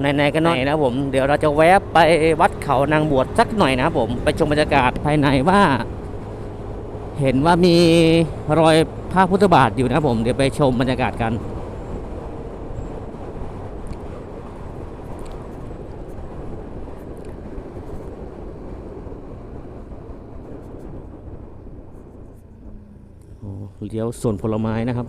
ไหนๆก็ไหนนะครับผมเดี๋ยวเราจะแวะไปวัดเขานางบวชสักหน่อยนะครับผมไปชมบรรยากาศภายในว่า เห็นว่ามีรอยพระพุทธบาทอยู่นะผม เดี๋ยวไปชมบรรยากาศกันเลี้ยวสวนผลไม้นะครับ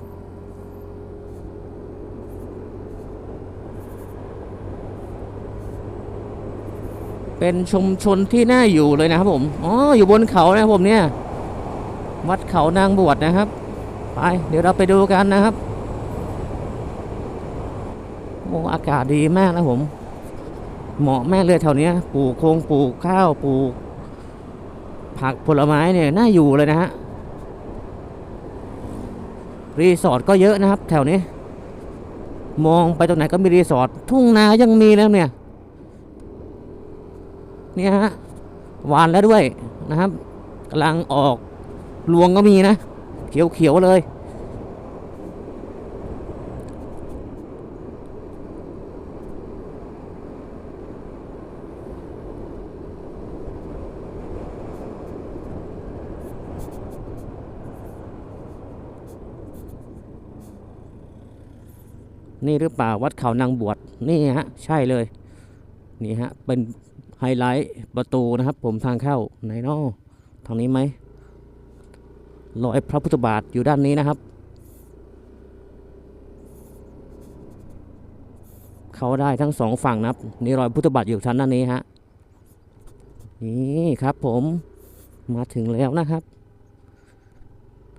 เป็นชุมชนที่น่าอยู่เลยนะครับผม อ๋อ อยู่บนเขานะครับผมเนี่ย วัดเขานางบวชนะครับ ไป เดี๋ยวเราไปดูกันนะครับ โอ้อากาศดีมากนะผม เหมาะแม่เลยแถวนี้ปลูกโคงปลูกข้าวปลูก ผักผลไม้เนี่ยน่าอยู่เลยนะฮะ รีสอร์ทก็เยอะนะครับ แถวนี้ มองไปตรงไหนก็มีรีสอร์ท ทุ่งนายังมีแล้วเนี่ย เนี่ยฮะหวานแล้วด้วยนะครับกำลังออกรวงก็มีนะ เขียวๆเลยนี่หรือเปล่าวัดเขานางบวชนี่ฮะ ใช่เลย นี่ฮะ เป็น ไฮไลท์ประตูนะครับผมทางเข้าไหนนอทางนี้ไหมรอยพระพุทธบาทอยู่ด้านนี้นะครับ เขาได้ทั้งสองฝั่งนะครับนี่รอยพุทธบาทอยู่ชั้นด้านนี้ฮะนี่ครับผมมาถึงแล้วนะครับ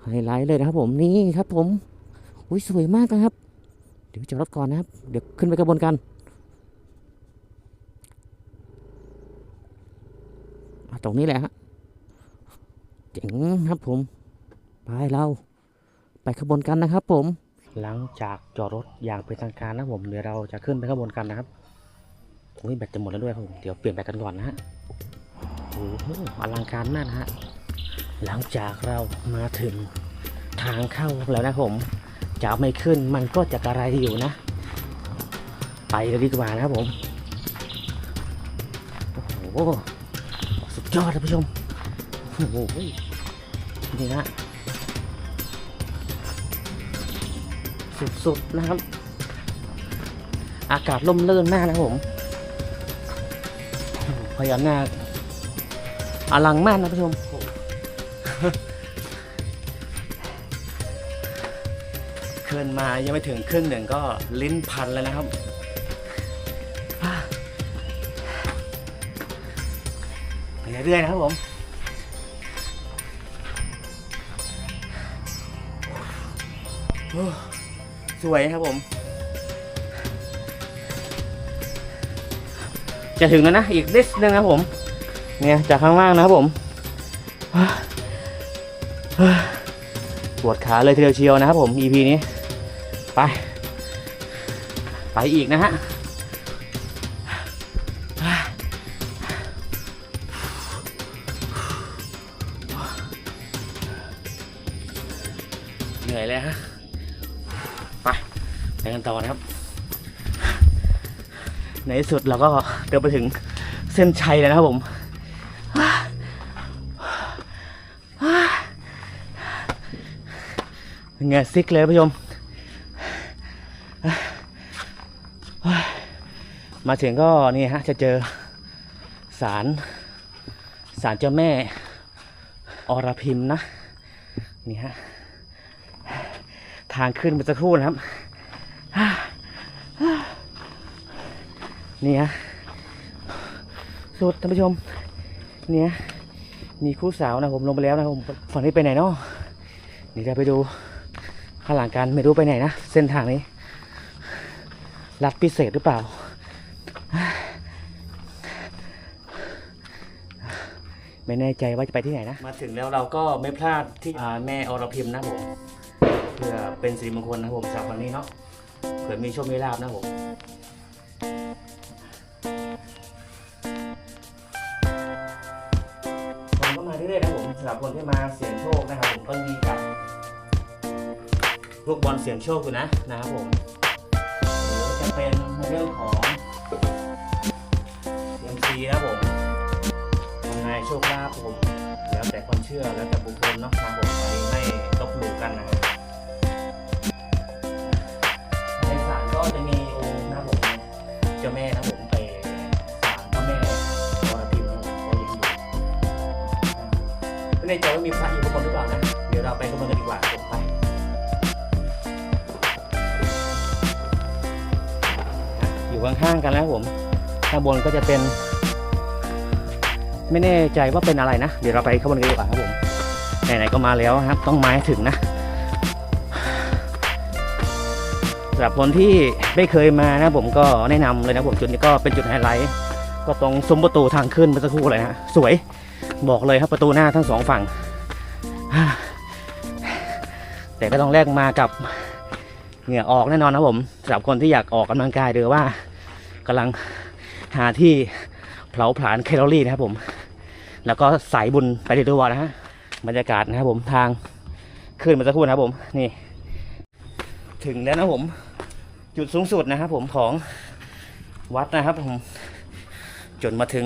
ไฮไลท์เลยนะครับผมนี่ครับผมอุ้ยสวยมากนะครับ เดี๋ยวจอดรถก่อนนะครับ เดี๋ยวขึ้นไปกระบวนกัน ตรงนี้แหละฮะเจ๋งครับผม ไปเรา ไปขบวนกันนะครับ ผม หลังจากจอดรถอย่างเป็นทางการนะผมเดี๋ยวเราจะขึ้นไปขบวนกันนะครับโอ้ยแบตจะหมดแล้วด้วยครับผมเดี๋ยวเปลี่ยนแบตกันก่อนนะฮะโอ้โหอลังการมากนะฮะหลังจากเรามาถึงทางเข้าแล้วนะผมจะไม่ขึ้นมันก็จะกระไรอยู่นะ ไปเลยดีกว่านะครับผมโอ้โห ยอดท่านผู้ชม โอ้โหนี่นะสุดๆนะครับ อากาศร่มรื่นมากนะผมพญานาคอลังมากนะท่านผู้ชม เคลื่อนมายังไม่ถึงครึ่งหนึ่งก็ลิ้นพันแล้วนะครับ เรื่อยๆนะครับผม สวยครับผม จะถึงแล้วนะ อีกนิดนึงนะผม เนี่ยจากข้างล่างนะครับผมปวดขาเลยทีเดียวเชียวนะครับผม EP นี้ ไป ไปอีกนะฮะ เหนื่อยเลยฮะ ไป ไปกันต่อนะครับ ในสุดเราก็เดินไปถึงเส้นชัยแล้วนะครับผมเงื่อซิกเลยผู้ชม มาถึงก็นี่ฮะจะเจอศาลศาลเจ้าแม่อรพิมนะ นี่ฮะ ทางขึ้นเมื่อสักครู่นะครับ นี่ฮะสุดท่านผู้ชม เนี่ยมีคู่สาวนะผมลงไปแล้วนะผมฝั่งนี้ไปไหนเนาะนี่เราไปดูข้างหลังกันไม่รู้ไปไหนนะ เส้นทางนี้รัดพิเศษหรือเปล่า ไม่แน่ใจว่าจะไปที่ไหนนะ มาถึงแล้วเราก็ไม่พลาดที่อ่าแม่อรพิมนะผม เพื่อเป็นสิริมงคลนะผมสำหรับวันนี้เนาะเผื่อมีโชคมีลาบนะผมผมก็มาเรื่อยๆนะผมสำหรับคนที่มาเสี่ยงโชคนะครับผมต้องดีกับลูกบอลเสี่ยงโชคอยู่นะนะครับผมหรือจะเป็นเรื่องของเอ็มซีนะผมทำนายโชคลาภผมแล้วแต่ความเชื่อแล้วแต่บุคคลเนาะครับผมไม่ตกองดูกันนะครับ ไม่แน่ใจว่ามีพระอยู่ข้างบนหรือเปล่านะ เดี๋ยวเราไปข้างบนกันดีกว่าผมไปอยู่ข้างๆกันแล้วผมข้างบนก็จะเป็น ไม่แน่ใจว่าเป็นอะไรนะ เดี๋ยวเราไปข้างบนกันดีกว่าครับผมไหนๆก็มาแล้วครับ ต้องมาให้ถึงนะสำหรับคนที่ไม่เคยมานะผมก็แนะนำเลยนะผมจุดนี้ก็เป็นจุดไฮไลท์ก็ตรงซุ้มประตูทางขึ้นเมื่อสักครู่เลยฮะสวย บอกเลยครับประตูหน้าทั้งสองฝั่ง แต่ก็ต้องแลกมากับเหงื่อออกแน่นอนนะผมสำหรับคนที่อยากออกกำลังกายหรือว่ากำลังหาที่เผาผลาญแคลอรี่นะครับผม แล้วก็สายบุญไปในตัวนะฮะบรรยากาศนะครับผมทางขึ้นมาสักครู่นะครับผมนี่ ถึงแล้วนะผม จุดสูงสุดนะครับผมของวัดนะครับผมจนมาถึง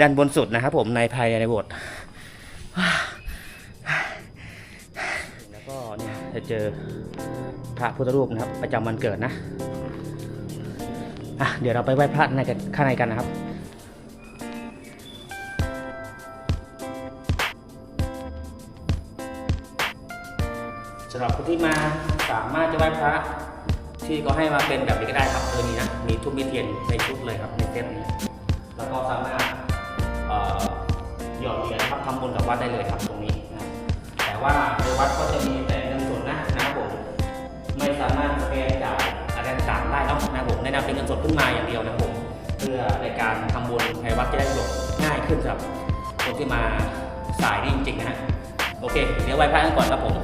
ด้านบนสุดนะครับผมในภายในโบสถ์แล้วก็เนี่ยจะเจอพระพุทธรูปนะครับ ประจำวันเกิดนะอะเดี๋ยวเราไปไหว้พระในข้างในกันนะครับสำหรับคนที่มาสามารถจะไหว้พระที่ก็ให้มาเป็นแบบนี้ก็ได้ครับเลยมีนะมีทุกมีเทียนในชุดเลยครับในเซตนี้แล้วก็สามารถ หยอดเหรียญครับทำบุญกับวัดได้เลยครับตรงนี้นะแต่ว่าในวัดก็จะมีแต่เงินสดนะนะครับผมไม่สามารถสแกนจ่ายอะไรต่างได้เนาะนะครับผมแนะนำเป็นเงินสดขึ้นมาอย่างเดียวนะครับผมเพื่อในการทำบุญในวัดจะได้สะดวกง่ายขึ้นสำหรับคนที่มาสายนี่จริงๆนะฮะโอเค เดี๋ยวไหว้พระกันก่อนครับผม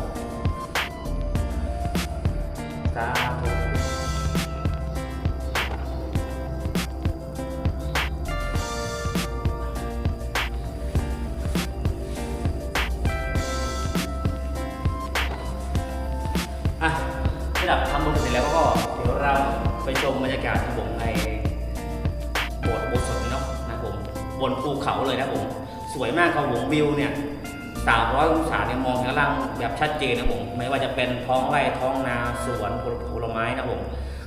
มบรรยากาศของผมในโบสถ์โบสถ์นี้เนาะนะผมบนภูเขาเลยนะผม สวยมากครับผมวิวเนี่ย300องศาเนี่ยมองเห็นข้างล่างแบบชัดเจนนะผมไม่ว่าจะเป็นท้องไร่ท้องนาสวนผลผลไม้นะผม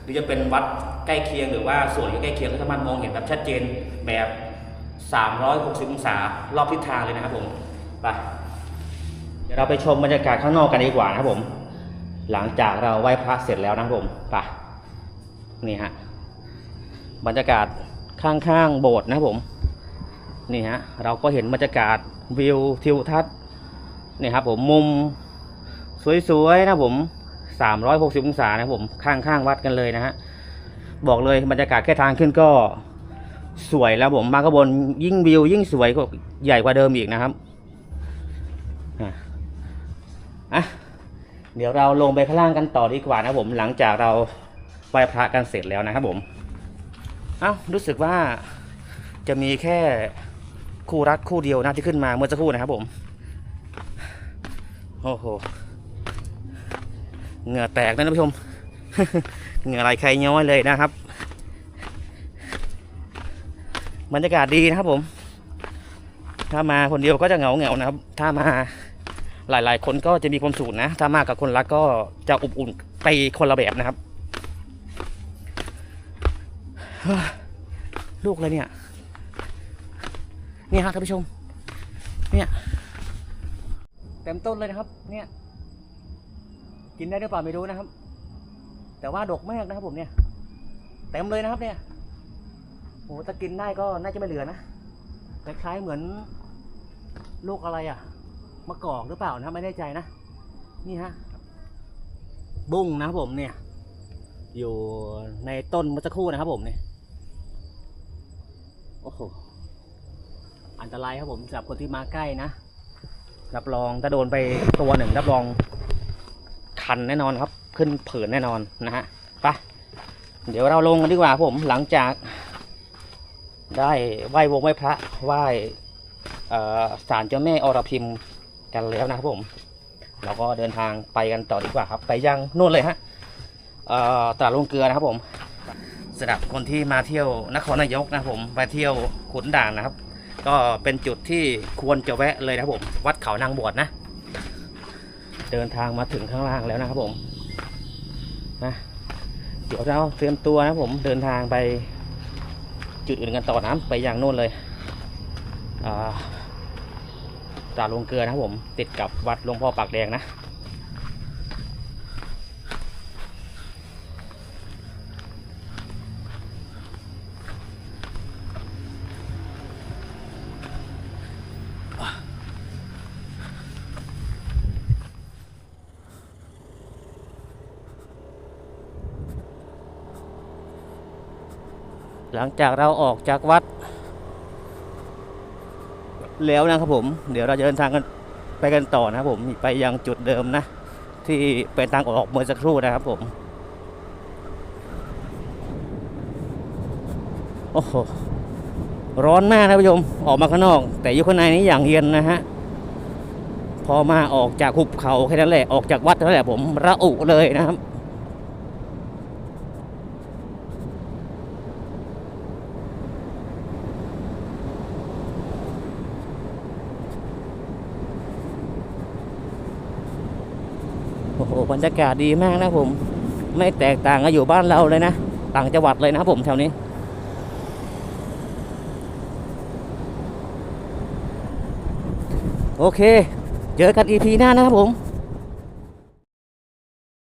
หรือจะเป็นวัดใกล้เคียงหรือว่าสวนอยู่ใกล้เคียงก็สามารถมองเห็นแบบชัดเจนแบบ 360 องศารอบทิศทางเลยนะครับผมไปเดี๋ยวเราไปชมบรรยากาศข้างนอกกันดีกว่านะครับผม หลังจากเราไหว้พระเสร็จแล้วนะครับผมไป นี่ฮะบรรยากาศข้างๆโบสถ์นะผมนี่ฮะเราก็เห็นบรรยากาศวิวทิวทัศน์นี่ครับผมมุมสวยๆนะผม360องศานะผมข้างๆวัดกันเลยนะฮะบอกเลยบรรยากาศแค่ทางขึ้นก็สวยแล้วผมมาข้างบนยิ่งวิว ยิ่งสวยก็ใหญ่กว่าเดิมอีกนะครับอะเดี๋ยวเราลงไปข้างล่างกันต่อดีกว่านะผมหลังจากเรา ไหว้พระกันเสร็จแล้วนะครับผม เอ้ารู้สึกว่าจะมีแค่คู่รักคู่เดียวนะที่ขึ้นมาเมื่อสักครู่นะครับผม โอ้โห เหงื่อแตกนะท่านผู้ชม เหงื่อไหลใครย้อยเลยนะครับ บรรยากาศดีนะครับผม ถ้ามาคนเดียวก็จะเหงาเหงานะครับ ถ้ามาหลายๆ คนก็จะมีความสุขนะ ถ้ามากับคนรักก็จะอบอุ่นไปคนละแบบนะครับ ลูกเลยเนี่ย เนี่ยครับท่านผู้ชม เนี่ย เต็มต้นเลยนะครับ เนี่ย กินได้หรือเปล่าไม่รู้นะครับ แต่ว่าดกมากนะครับผมเนี่ย เต็มเลยนะครับเนี่ยโอ้ถ้ากินได้ก็น่าจะไม่เหลือนะคล้ายๆเหมือนลูกอะไรอะมะกอกหรือเปล่านะไม่แน่ใจนะ นี่ฮะ บุ้งนะครับผมเนี่ย อยู่ในต้นเมื่อสักครู่นะครับผมเนี่ย โอ้โห อันตรายครับผมสำหรับคนที่มาใกล้นะ รับรองถ้าโดนไปตัวหนึ่งรับรองคันแน่นอนครับ ขึ้นผื่นแน่นอนนะฮะไปเดี๋ยวเราลงกันดีกว่าผมหลังจาก ได้ไหว้วงไหว้พระไหว้ศาลเจ้าแม่อรพิมกันแล้วนะครับผม เราก็เดินทางไปกันต่อดีกว่าครับ ไปยังนู่นเลยฮะตลาดลงเกลือนะครับผม สำหรับคนที่มาเที่ยวนครนายกนะผมไปเที่ยวขุนด่านนะครับ ก็เป็นจุดที่ควรจะแวะเลยนะผมวัดเขานางบวชนะ เดินทางมาถึงข้างล่างแล้วนะครับผมนะเดี๋ยวเราเตรียมตัวนะผมเดินทางไปจุดอื่นกันต่อนะไปอย่างโน่นเลยอ่าตลาดลงเกลือนะครับผมติดกับวัดหลวงพ่อปากแดงนะ หลังจากเราออกจากวัด แล้วนะครับผม เดี๋ยวเราจะเดินทางกันไปกันต่อนะครับผมไปยังจุดเดิมนะ ที่เป็นทางออกเมื่อสักครู่นะครับผม โอ้โหร้อนมากนะผู้ชมออกมาข้างนอก แต่อยู่ข้างในนี้อย่างเย็นนะฮะพอมาออกจากหุบเขาแค่นั้นแหละออกจากวัดเท่นั้นแหละผมระอุเลยนะครับ โอ้บรรยากาศดีมากนะผม ไม่แตกต่างกับอยู่บ้านเราเลยนะ ต่างจังหวัดเลยนะครับผมแถวนี้ โอเค เจอกันอีพีหน้านะครับผม